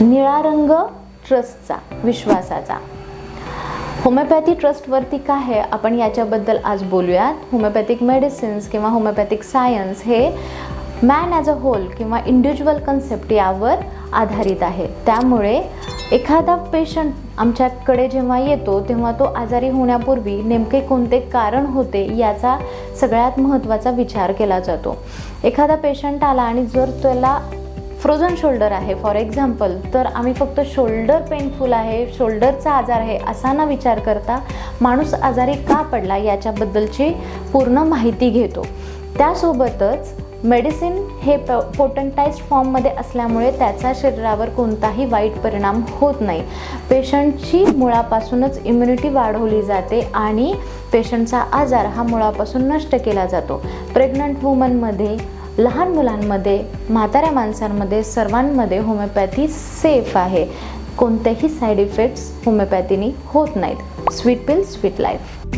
निळा रंग ट्रस्टचा विश्वासाचा. होमिओपॅथी ट्रस्टवरती काय आहे? आपण याच्याबद्दल आज बोलूयात. होमिओपॅथिक मेडिसिन्स किंवा होमिओपॅथिक सायन्स हे मॅन ॲज अ होल किंवा इंडिव्हिज्युअल कन्सेप्ट यावर आधारित आहे. त्यामुळे एखादा पेशंट आमच्याकडे जेव्हा येतो तेव्हा तो आजारी होण्यापूर्वी नेमके कोणते कारण होते याचा सगळ्यात महत्त्वाचा विचार केला जातो. एखादा पेशंट आला आणि जर त्याला फ्रोझन शोल्डर आहे फॉर एक्झाम्पल तर आम्ही फक्त शोल्डर पेनफुल आहे शोल्डरचा आजार आहे असा न विचार करता माणूस आजारी का पडला याच्याबद्दलची पूर्ण माहिती घेतो. त्यासोबतच मेडिसिन हे प पोटंटाईज फॉर्ममध्ये असल्यामुळे त्याचा शरीरावर कोणताही वाईट परिणाम होत नाही. पेशंटची मुळापासूनच इम्युनिटी वाढवली जाते आणि पेशंटचा आजार हा मुळापासून नष्ट केला जातो. प्रेग्नंट वुमनमध्ये लहान मुलांमध्ये म्हाताऱ्या माणसांमध्ये सर्वांमध्ये होमिओपॅथी सेफ आहे. कोणतेही साईड इफेक्ट्स होमिओपॅथीनी होत नाहीत. स्वीट पिल स्वीट लाईफ